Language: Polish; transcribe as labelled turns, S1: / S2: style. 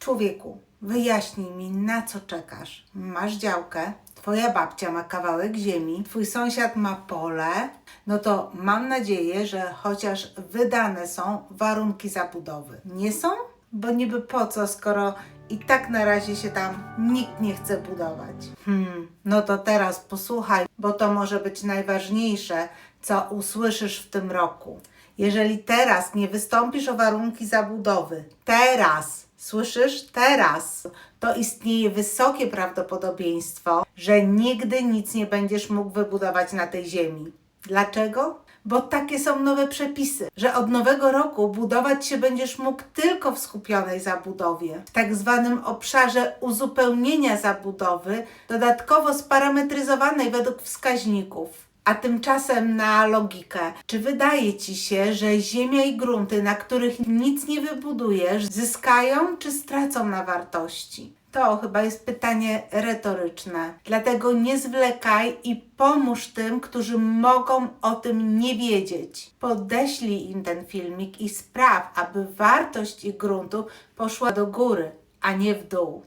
S1: Człowieku, wyjaśnij mi, na co czekasz. Masz działkę, twoja babcia ma kawałek ziemi, twój sąsiad ma pole, no to mam nadzieję, że chociaż wydane są warunki zabudowy. Nie są? Bo niby po co, skoro i tak na razie się tam nikt nie chce budować. Hmm, no to teraz posłuchaj, bo to może być najważniejsze, co usłyszysz w tym roku. Jeżeli teraz nie wystąpisz o warunki zabudowy, teraz, słyszysz, teraz, to istnieje wysokie prawdopodobieństwo, że nigdy nic nie będziesz mógł wybudować na tej ziemi. Dlaczego? Bo takie są nowe przepisy, że od nowego roku budować się będziesz mógł tylko w skupionej zabudowie, w tak zwanym obszarze uzupełnienia zabudowy, dodatkowo sparametryzowanej według wskaźników. A tymczasem na logikę, czy wydaje ci się, że ziemia i grunty, na których nic nie wybudujesz, zyskają czy stracą na wartości? To chyba jest pytanie retoryczne. Dlatego nie zwlekaj i pomóż tym, którzy mogą o tym nie wiedzieć. Podeślij im ten filmik i spraw, aby wartość ich gruntu poszła do góry, a nie w dół.